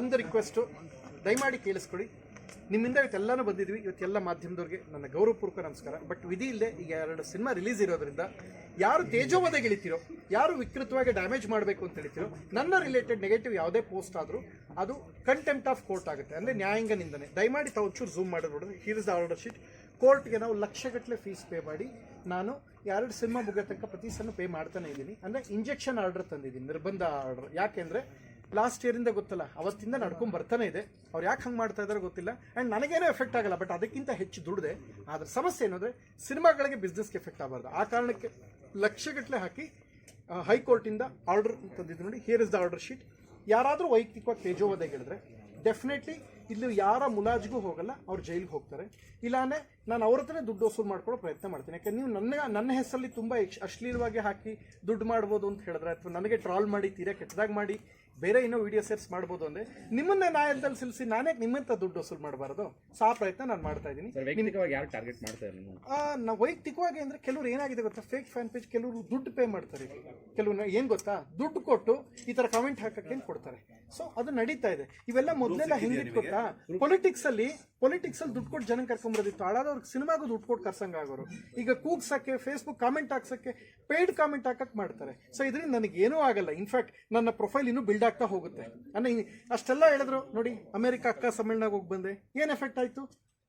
ಒಂದು ರಿಕ್ವೆಸ್ಟು ದಯಮಾಡಿ ಕೇಳಿಸ್ಕೊಳ್ಳಿ. ನಿಮ್ಮಿಂದ ಇವತ್ತೆಲ್ಲನೂ ಬಂದಿದ್ವಿ ಇವತ್ತೆಲ್ಲ ಮಾಧ್ಯಮದವ್ರಿಗೆ ನನ್ನ ಗೌರವಪೂರ್ವಕ ನಮಸ್ಕಾರ. ಬಟ್ ವಿಧಿ ಇಲ್ಲದೆ ಈಗ ಎರಡು ಸಿನಿಮಾ ರಿಲೀಸ್ ಇರೋದ್ರಿಂದ ಯಾರು ತೇಜೋವಧ ಗೆಳಿತಿರೋ, ಯಾರು ವಿಕೃತವಾಗಿ ಡ್ಯಾಮೇಜ್ ಮಾಡಬೇಕು ಅಂತ ಹೇಳ್ತಿರೋ ನನ್ನ ರಿಲೇಟೆಡ್ ನೆಗೆಟಿವ್ ಯಾವುದೇ ಪೋಸ್ಟ್ ಆದರೂ ಅದು ಕಂಟೆಂಪ್ಟ್ ಆಫ್ ಕೋರ್ಟ್ ಆಗುತ್ತೆ. ಅಂದರೆ ನ್ಯಾಯಾಂಗ ನಿಂದನೆ. ದಯಮಾಡಿ ತಾವು ಒಂಚೂರು ಝೂಮ್ ಮಾಡಿ ನೋಡಿದ್ರೆ here is the order sheet ಕೋರ್ಟ್ಗೆ ನಾವು ಲಕ್ಷಗಟ್ಟಲೆ ಫೀಸ್ ಪೇ ಮಾಡಿ, ನಾನು ಎರಡು ಸಿನಿಮಾ ಮುಗಿಯೋ ತನಕ ಪ್ರತಿ ಪೇ ಮಾಡ್ತಾನೆ ಇದ್ದೀನಿ. ಅಂದರೆ ಇಂಜೆಕ್ಷನ್ ಆರ್ಡರ್ ತಂದಿದ್ದೀನಿ, ನಿರ್ಬಂಧ ಆರ್ಡರ್ ಯಾಕೆಂದರೆ ಲಾಸ್ಟ್ ಇಯರಿಂದ ಗೊತ್ತಲ್ಲ. ಅವತ್ತಿಂದ ನಡ್ಕೊಂಡ್ ಬರ್ತಾನೆ ಇದೆ. ಅವ್ರು ಯಾಕೆ ಹಂಗೆ ಮಾಡ್ತಾ ಇದಾರೆ ಗೊತ್ತಿಲ್ಲ. ಆ್ಯಂಡ್ ನನಗೇನು ಎಫೆಕ್ಟ್ ಆಗಲ್ಲ ಬಟ್ ಅದಕ್ಕಿಂತ ಹೆಚ್ಚು ದುಡ್ದೆ. ಆದ್ರೆ ಸಮಸ್ಯೆ ಏನಂದ್ರೆ, ಸಿನಿಮಾಗಳಿಗೆ ಬಿಸ್ನೆಸ್ಗೆ ಎಫೆಕ್ಟ್ ಆಗಬಾರ್ದು. ಆ ಕಾರಣಕ್ಕೆ ಲಕ್ಷಗಟ್ಟಲೆ ಹಾಕಿ ಹೈಕೋರ್ಟಿಂದ ಆರ್ಡರ್ ತಂದಿದ್ದು ನೋಡಿ here is the order sheet ಯಾರಾದರೂ ವೈಯಕ್ತಿಕವಾಗಿ ತೇಜೋವಧೆ ಹೇಳಿದ್ರೆ ಡೆಫಿನೆಟ್ಲಿ ಇಲ್ಲಿ ಯಾರ ಮುಲಾಜ್ಗೂ ಹೋಗಲ್ಲ, ಅವ್ರು ಜೈಲಿಗೆ ಹೋಗ್ತಾರೆ. ಇಲ್ಲಾಂದ್ರೆ ನಾನು ಅವ್ರ ಹತ್ರನೇ ದುಡ್ಡು ವಸೂಲು ಮಾಡ್ಕೊಳ್ಳೋ ಪ್ರಯತ್ನ ಮಾಡ್ತೀನಿ. ಯಾಕಂದ್ರೆ ನೀವು ನನ್ನ ನನ್ನ ಹೆಸರಲ್ಲಿ ತುಂಬ ಅಶ್ಲೀಲವಾಗಿ ಹಾಕಿ ದುಡ್ಡು ಮಾಡ್ಬೋದು ಅಂತ ಹೇಳಿದ್ರೆ, ಅಥವಾ ನನಗೆ ಟ್ರಾಲ್ ಮಾಡಿ, ತೀರಾ ಕೆಟ್ಟದಾಗಿ ಮಾಡಿ ಬೇರೆ ಇನ್ನೂ ವಿಡಿಯೋ ಸೇರ್ಸ್ ಮಾಡ್ಬೋದು ಅಂದರೆ ನಿಮ್ಮನ್ನೇ ನ್ಯಾಯದಲ್ಲಿ ಸಿಲ್ಸಿ ನಾನೇ ನಿಮ್ಮಂತ ದುಡ್ಡು ವಸೂಲ್ ಮಾಡಬಾರ್ದು. ಸೊ ಆ ಪ್ರಯತ್ನ ನಾನು ಮಾಡ್ತಾ ಇದ್ದೀನಿ. ವೈಯಕ್ತಿಕವಾಗಿ ಯಾರು ಟಾರ್ಗೆಟ್ ಮಾಡ್ತಾರೆ ನೀವು? ವೈಯಕ್ತಿಕವಾಗಿ ಅಂದ್ರೆ ಕೆಲವರು ಏನಾಗಿದೆ ಗೊತ್ತಾ? ಫೇಕ್ ಫ್ಯಾನ್ ಪೇಜ್ ಕೆಲವರು ದುಡ್ಡು ಪೇ ಮಾಡ್ತಾರೆ. ಕೆಲವರು ಏನ್ ಗೊತ್ತಾ? ದುಡ್ಡು ಕೊಟ್ಟು ಈ ತರ ಕಾಮೆಂಟ್ ಹಾಕಕ್ಕೆ ಕೊಡ್ತಾರೆ? ಸೊ ಅದು ನಡೀತಾ ಇದೆ. ಇವೆಲ್ಲ ಮೊದಲೆಲ್ಲ ಹೆಂಗಿತ್ತು ಗೊತ್ತಾ? ಪೊಲಿಟಿಕ್ಸ್ ಅಲ್ಲಿ ಪೊಲಿಟಿಕ್ಸ್ ಅಲ್ಲಿ ದುಡ್ಡು ಕೊಟ್ಟು ಜನಕ್ಕೆ ಕರ್ಕೊಂಬರೋದಿತ್ತು. ಹಾಳಾದವ್ರಿಗೆ ಸಿನಿಮಾಗೂ ದುಡ್ಡು ಕೊಟ್ಟು ಕರ್ಸಂಗ ಆಗೋರು. ಈಗ ಕೂಗ್ಸಕ್ಕೆ ಫೇಸ್ಬುಕ್ ಕಾಮೆಂಟ್ ಹಾಕ್ಸಕ್ಕೆ ಪೇಯ್ಡ್ ಕಾಮೆಂಟ್ ಹಾಕಕ್ ಮಾಡ್ತಾರೆ. ಸೊ ಇದರಿಂದ ನನಗೆ ಏನೂ ಆಗಲ್ಲ ಇನ್ಫ್ಯಾಕ್ಟ್ ನನ್ನ ಪ್ರೊಫೈಲ್ ಇನ್ನೂ ಬಿಲ್ಡ್ ಆಗ್ತಾ ಹೋಗುತ್ತೆ. ಅಂದ್ರೆ ಅಷ್ಟೆಲ್ಲ ಹೇಳಿದ್ರು, ನೋಡಿ, ಅಮೆರಿಕ ಅಕ್ಕ ಸಮ್ಮೇಳನಾಗ ಹೋಗಿ ಬಂದೆ. ಏನ್ ಎಫೆಕ್ಟ್ ಆಯ್ತು?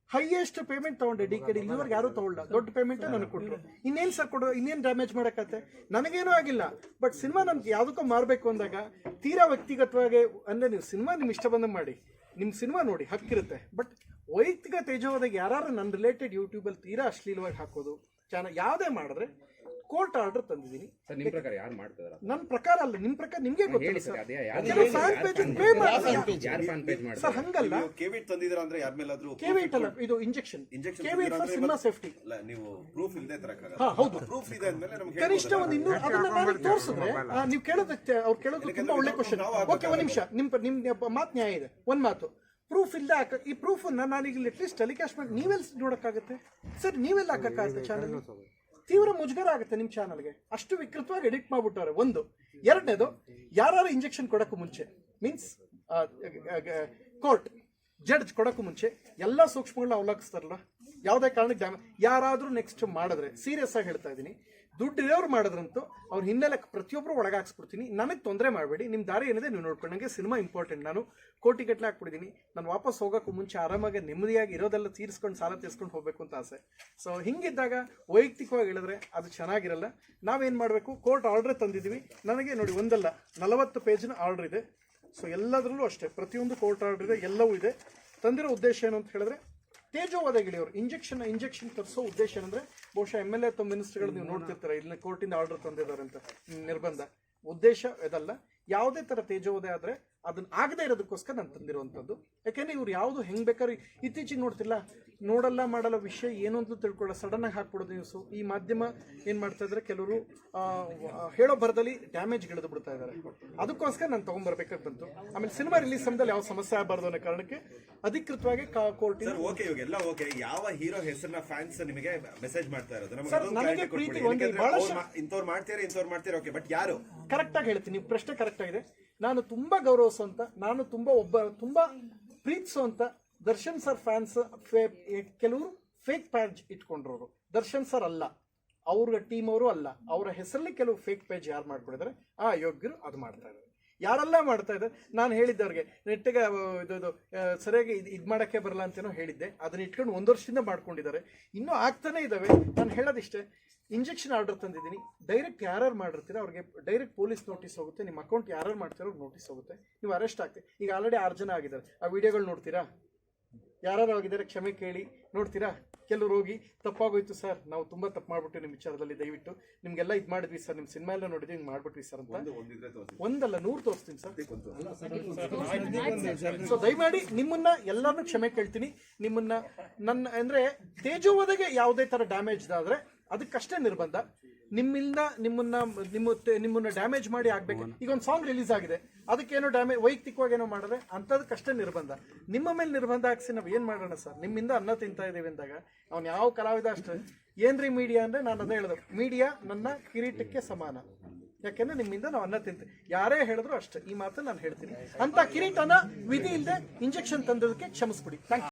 ಹೈಯೆಸ್ಟ್ ಪೇಮೆಂಟ್ ತಗೊಂಡೆ ಡಿ ಕೆ ಡಿ ಇಲ್ಲಿವರೆಗೆ ಯಾರು ತೊಗೊಳ್ಳ ದೊಡ್ಡ ಪೇಮೆಂಟ್ ನನಗೆ ಕೊಟ್ಟರು ಇನ್ನೇನು ಸರ್ ಕೊಡು ಇನ್ನೇನು ಡ್ಯಾಮೇಜ್ ಮಾಡಕತ್ತೆ? ನನಗೇನೂ ಆಗಿಲ್ಲ. ಬಟ್ ಸಿನಿಮಾ ನಮ್ಗೆ ಯಾವುದಕ್ಕೂ ಮಾರಬೇಕು ಅಂದಾಗ, ತೀರಾ ವ್ಯಕ್ತಿಗತವಾಗಿ, ಅಂದರೆ ನೀವು ಸಿನಿಮಾ ನಿಮ್ಮ ಇಷ್ಟ ಬಂದಂಗೆ ಮಾಡಿ. ನಿಮ್ಮ ಸಿನಿಮಾ ನೋಡಿ ಹಕ್ಕಿರುತ್ತೆ ಬಟ್ ವೈಯಕ್ತಿಕ ತೇಜೋದಾಗ ಯಾರು ನನ್ನ ರಿಲೇಟೆಡ್ ಯೂಟ್ಯೂಬಲ್ಲಿ ತೀರಾ ಅಶ್ಲೀಲವಾಗಿ ಹಾಕೋದು ಚಾನ ಯಾವುದೇ ಮಾಡಿದ್ರೆ ಕೋರ್ಟ್ ಆರ್ಡರ್ ತಂದಿದ್ದೀನಿ. ಸರ್ ನಿಮ್ ಪ್ರಕಾರ ಯಾರು ಮಾಡ್ತಿದಾರ ನನ್ನ ಪ್ರಕಾರ ಅಲ್ಲ ನಿಮ್ ಪ್ರಕಾರ ನಿಮ್ಗೆ ಗೊತ್ತಿಲ್ಲ ಹೇಳಿ ಸರ್. ಅದೇ ಯಾರು ಕೆಲವು ಫ್ಯಾನ್ ಪೇಜ್ ಪೇ ಮಾಡ್ತಾರೆ. ಯಾರು ಫ್ಯಾನ್ ಪೇಜ್ ಸರ್ ಮಾಡ್ತಾರೆ? ಹಂಗಲ್ಲ. ನೀವು ಕೆವಿಟ್ ತಂದಿದ್ದೀರಾ ಅಂದ್ರೆ ಯಾರ ಮೇಲಾದ್ರೂ ಕೆವಿಟ್ ಅಲ್ಲ ಇದು injection injection caveat for cinema safety ಅಲ್ಲ ನೀವು ಪ್ರೂಫ್ ಇಲ್ಲದೆ ಹಾ ಹೌದು. ಪ್ರೂಫ್ ಇದೆ ಅಂದ್ಮೇಲೆ ನಮ್ಗೆ ಕನಿಷ್ಠ ಒಂದು ಇನ್ನೂರು ಅದನ್ನ ತೋರಿಸಿದ್ರೆ ನೀವು ಕೇಳೋದಕ್ಕೆ ಅವ್ರು ಕೇಳೋದು ತುಂಬಾ ಒಳ್ಳೆ ಕ್ವಶನ್ ಓಕೆ ಒಂದ್ ನಿಮಿಷ. ನಿಮ್ ನಿಮ್ ಮಾತು ನ್ಯಾಯ ಇದೆ. ಒಂದ್ ಮಾತು. ಪ್ರೂಫ್ ಇಲ್ಲದೆ ಈ ಪ್ರೂಫ್ ನಾನು ಈಗ ಅಟ್ಲೀಸ್ಟ್ ಟೆಲಿಕಾಸ್ಟ್ ಮಾಡಿ ನೀವೆಲ್ಲ ನೋಡಕ್ಕಾಗತ್ತೆ? ಸರ್ ನೀವೆಲ್ಲ ಹಾಕಕ್ಕಾಗುತ್ತೆ ಚಾನಲ್ ತೀವ್ರ ಮುಜುಗರ ಆಗುತ್ತೆ ನಿಮ್ಮ ಚಾನಲ್ಗೆ ಅಷ್ಟು ವಿಕೃತವಾಗಿ ಎಡಿಟ್ ಮಾಡ್ಬಿಟ್ಟವ್ರೆ, ಒಂದು. ಎರಡನೇದು ಯಾರು ಇಂಜೆಕ್ಷನ್ ಕೊಡೋಕ್ಕೂ ಮುಂಚೆ ಮೀನ್ಸ್ ಕೋರ್ಟ್ ಜಡ್ಜ್ ಕೊಡೋಕ್ಕೂ ಮುಂಚೆ, ಎಲ್ಲ ಸೂಕ್ಷ್ಮಗಳನ್ನ ಅವಲಂಬಿಸ್ತಾರಲ್ಲ ಯಾವುದೇ ಕಾರಣಕ್ಕೆ ಯಾರಾದರೂ ನೆಕ್ಸ್ಟ್ ಮಾಡಿದ್ರೆ ಸೀರಿಯಸ್ ಆಗಿ ಹೇಳ್ತಾ ಇದ್ದೀನಿ. ದುಡ್ಡು ಇರೋರು ಮಾಡಿದ್ರಂತೂ ಅವ್ರ ಹಿನ್ನೆಲೆ ಪ್ರತಿಯೊಬ್ಬರು ಒಳಗಾಕ್ಸ್ಬಿಡ್ತೀನಿ. ನನಗೆ ತೊಂದರೆ ಮಾಡಬೇಡಿ. ನಿಮ್ಮ ದಾರಿ ಏನಿದೆ ನೀವು ನೋಡ್ಕೊಂಡಂಗೆ ಸಿನಿಮಾ ಇಂಪಾರ್ಟೆಂಟ್. ನಾನು ಕೋಟಿಗಟ್ಟಲೆ ಹಾಕ್ಬಿಟ್ಟಿದ್ದೀನಿ ನಾನು ವಾಪಸ್ ಹೋಗೋಕ್ಕೂ ಮುಂಚೆ ಆರಾಮಾಗಿ ನೆಮ್ಮದಿಯಾಗಿ ಇರೋದೆಲ್ಲ ತೀರಿಸ್ಕೊಂಡು ಸಾಲ ತೀರಿಸ್ಕೊಂಡು ಹೋಗಬೇಕು ಅಂತ ಆಸೆ. ಸೊ ಹಿಂಗಿದ್ದಾಗ ವೈಯಕ್ತಿಕವಾಗಿ ಹೇಳಿದ್ರೆ ಅದು ಚೆನ್ನಾಗಿರಲ್ಲ. ನಾವೇನು ಮಾಡಬೇಕು? ಕೋರ್ಟ್ ಆರ್ಡ್ರ್ ತಂದಿದ್ದೀವಿ ನನಗೆ ನೋಡಿ ಒಂದಲ್ಲ, ನಲವತ್ತು ಪೇಜ್ನ ಆರ್ಡ್ರ್ ಇದೆ. ಸೊ ಎಲ್ಲದರಲ್ಲೂ ಅಷ್ಟೇ. ಪ್ರತಿಯೊಂದು ಕೋರ್ಟ್ ಆರ್ಡ್ರ್ ಇದೆ, ಎಲ್ಲವೂ ಇದೆ. ತಂದಿರೋ ಉದ್ದೇಶ ಏನು ಅಂತ ಹೇಳಿದ್ರೆ ತೇಜೋವಾದ ಗೆಳೆಯವರು ಇಂಜೆಕ್ಷನ್ ಇಂಜೆಕ್ಷನ್ ತರಿಸೋ ಉದ್ದೇಶ ಏನಂದ್ರೆ, ಬಹುಶಃ ಎಂ ಎಲ್ ಎ ಅಥವಾ ಮಿನಿಸ್ಟರ್ಗಳು ನೀವು ನೋಡ್ತಿರ್ತಾರೆ ಇಲ್ಲಿ ಕೋರ್ಟಿಂದ ಆರ್ಡರ್ ತಂದಿದ್ದಾರೆ ಅಂತ ನಿರ್ಬಂಧ. ಉದ್ದೇಶ ಇದಲ್ಲ. ಯಾವುದೇ ತರ ತೇಜೋವದೆ ಆದ್ರೆ ಅದನ್ನ ಆಗದೆ ಇರೋದಕ್ಕೋಸ್ಕರ ನಾನು ತಂದಿರುವಂಥದ್ದು ಯಾಕೆಂದ್ರೆ ಇವ್ರು ಯಾವುದು ಹೆಂಗ್ ಬೇಕಾದ್ರೆ ಇತ್ತೀಚೆಗೆ ನೋಡ್ತಿಲ್ಲ ನೋಡಲ್ಲ ಮಾಡಲ್ಲ ವಿಷಯ ಏನು ಅಂತ ತಿಳ್ಕೊಳ್ಳೋ ಸಡನ್ ಆಗಿ ಹಾಕ್ಬಿಡೋದು ನ್ಯೂಸು ಈ ಮಾಧ್ಯಮ ಏನು ಮಾಡ್ತಾ ಇದ್ರೆ ಕೆಲವರು ಹೇಳೋ ಬರದಲ್ಲಿ ಡ್ಯಾಮೇಜ್ ಗಿಡದು ಬಿಡ್ತಾ ಇದ್ದಾರೆ ಅದಕ್ಕೋಸ್ಕರ ನಾನು ತೊಗೊಂಡ್ಬರ್ಬೇಕಾಗಿ ಬಂತು ಆಮೇಲೆ ಸಿನಿಮಾ ರಿಲೀಸ್ ಸಮಯದಲ್ಲಿ ಯಾವ ಸಮಸ್ಯೆ ಆಗಬಾರ್ದು ಅನ್ನೋ ಕಾರಣಕ್ಕೆ ಅಧಿಕೃತವಾಗಿ ಕೋರ್ಟ್ ಓಕೆ ಇವಾಗ ಎಲ್ಲ ಓಕೆ ಯಾವ ಹೀರೋ ಹೆಸರನ್ನ ಫ್ಯಾನ್ಸ್ ನಿಮಗೆ ಮೆಸೇಜ್ ಮಾಡ್ತಾ ಇರೋದು? ನನಗೆ ಪ್ರೀತಿ. ಒಂದು ಬಹಳಷ್ಟು- ಇಂಥವ್ರು ಮಾಡ್ತೀರಾ ಇಂಥವ್ರು ಮಾಡ್ತೀರಾ? ಓಕೆ ಬಟ್ ಯಾರು? ಕರೆಕ್ಟಾಗಿ ಹೇಳ್ತೀನಿ ನೀವು ಪ್ರಶ್ನೆ ಕರೆಕ್ಟ್ ಆಗಿದೆ. ನಾನು ತುಂಬಾ ಗೌರವಿಸುವಂತ ನಾನು ತುಂಬಾ ಒಬ್ಬ ತುಂಬಾ ಪ್ರೀತಿಸುವಂತ ದರ್ಶನ್ ಸರ್ ಫ್ಯಾನ್ಸ್ ಕೆಲವರು ಫೇಕ್ ಪ್ಯಾಜ್ ಇಟ್ಕೊಂಡ್ರವರು. ದರ್ಶನ್ ಸರ್ ಅಲ್ಲ. ಅವ್ರ ಟೀಮ್ ಅವರು ಅಲ್ಲ. ಅವರ ಹೆಸರಲ್ಲಿ ಕೆಲವು ಫೇಕ್ ಪೇಜ್ ಯಾರು ಮಾಡ್ಕೊಂಡಿದ್ದಾರೆ ಆ ಯೋಗ್ಯರು ಅದು ಮಾಡ್ತಾ ಇದ್ದಾರೆ ಯಾರೆಲ್ಲ ಮಾಡ್ತಾ ಇದ್ದಾರೆ ನಾನು ಹೇಳಿದ್ದವ್ರಿಗೆ, ನೆಟ್ಟಿಗೆ ಇದು ಸರಿಯಾಗಿ ಇದು ಇದು ಮಾಡೋಕ್ಕೆ ಬರಲ್ಲ ಅಂತೇನೋ ಹೇಳಿದ್ದೆ. ಅದನ್ನ ಇಟ್ಕೊಂಡು ಒಂದು ವರ್ಷದಿಂದ ಮಾಡ್ಕೊಂಡಿದ್ದಾರೆ. ಇನ್ನೂ ಆಗ್ತಾನೆ ಇದ್ದಾವೆ ನಾನು ಹೇಳೋದಿಷ್ಟೇ ಇಂಜೆಕ್ಷನ್ ಆರ್ಡರ್ ತಂದಿದ್ದೀನಿ. ಡೈರೆಕ್ಟ್ ಯಾರು ಮಾಡಿರ್ತೀರ ಅವ್ರಿಗೆ ಡೈರೆಕ್ಟ್ ಪೊಲೀಸ್ ನೋಟಿಸ್ ಹೋಗುತ್ತೆ. ನಿಮ್ಮ ಅಕೌಂಟ್ ಯಾರ್ಯಾರು ಮಾಡ್ತೀರೋ ನೋಟಿಸ್ ಹೋಗುತ್ತೆ. ನೀವು ಅರೆಸ್ಟ್ ಆಗ್ತೀವಿ ಈಗ ಆಲ್ರೆಡಿ ಆರು ಜನ ಆಗಿದ್ದಾರೆ. ಆ ವಿಡಿಯೋಗಳು ನೋಡ್ತೀರಾ? ಯಾರು ಆಗಿದ್ದಾರೆ ಕ್ಷಮೆ ಕೇಳಿ. ನೋಡ್ತೀರಾ? ಕೆಲವ್ರು ಹೋಗಿ ತಪ್ಪಾಗೋಯ್ತು ಸರ್. ನಾವು ತುಂಬಾ ತಪ್ಪು ಮಾಡ್ಬಿಟ್ಟು ನಿಮ್ಮ ವಿಚಾರದಲ್ಲಿ ದಯವಿಟ್ಟು. ನಿಮ್ಗೆಲ್ಲ ಇದು ಮಾಡಿದ್ವಿ ಸರ್. ನಿಮ್ಮ ಸಿನಿಮಾ ಎಲ್ಲ ನೋಡಿದ್ವಿ ಹಿಂಗೆ ಮಾಡ್ಬಿಟ್ವಿ ಸರ್ ಅಂತ. ಒಂದು ಒಂದಿದ್ರೆ ತೋರಿಸಿ ಒಂದಲ್ಲ ನೂರು ತೋರಿಸ್ತೀನಿ ಸರ್. ಸೊ ದಯಮಾಡಿ ನಿಮ್ಮನ್ನ ಎಲ್ಲರನ್ನೂ ಕ್ಷಮೆ ಕೇಳ್ತೀನಿ. ನಿಮ್ಮನ್ನ ನನ್ನ ಅಂದ್ರೆ ತೇಜೋವಧೆಗೆ ಯಾವುದೇ ತರ ಡ್ಯಾಮೇಜ್ ಆದ್ರೆ ಅದಕ್ಕಷ್ಟೇ ನಿರ್ಬಂಧ. ನಿಮ್ಮಿಂದ ನಿಮ್ಮನ್ನ ನಿಮ್ಮ ನಿಮ್ಮನ್ನ ಡ್ಯಾಮೇಜ್ ಮಾಡಿ ಆಗ್ಬೇಕು. ಈಗ ಒಂದು ಸಾಂಗ್ ರಿಲೀಸ್ ಆಗಿದೆ. ಅದಕ್ಕೇನೋ ಡ್ಯಾಮೇಜ್ ವೈಯಕ್ತಿಕವಾಗಿ ಏನೋ ಮಾಡಿದ್ರೆ ಕಷ್ಟ ನಿರ್ಬಂಧ. ನಿಮ್ಮ ಮೇಲೆ ನಿರ್ಬಂಧ ಹಾಕ್ಸಿ ನಾವು ಏನು ಮಾಡೋಣ ಸರ್? ನಿಮ್ಮಿಂದ ಅನ್ನ ತಿಂತಾ ಇದ್ದೀವಿ ಅಂದಾಗ ಅವ್ನು ಯಾವ ಕಲಾವಿದ ಅಷ್ಟೇ. ಏನ್ರಿ ಮೀಡಿಯಾ ಅಂದ್ರೆ ನಾನು ಅದೇ ಹೇಳ್ದೆ. ಮೀಡಿಯಾ ನನ್ನ ಕಿರೀಟಕ್ಕೆ ಸಮಾನ. ಯಾಕೆಂದ್ರೆ ನಿಮ್ಮಿಂದ ನಾವು ಅನ್ನ ತಿಂತೀವಿ. ಯಾರೇ ಹೇಳಿದ್ರು ಅಷ್ಟೇ. ಈ ಮಾತು ನಾನು ಹೇಳ್ತೀನಿ. ಅಂತ ಕಿರೀಟನ ವಿಧಿ ಇಲ್ಲದೆ ಇಂಜೆಕ್ಷನ್ ತಂದದಕ್ಕೆ ಕ್ಷಮಿಸ್ಬಿಡಿ. ಥ್ಯಾಂಕ್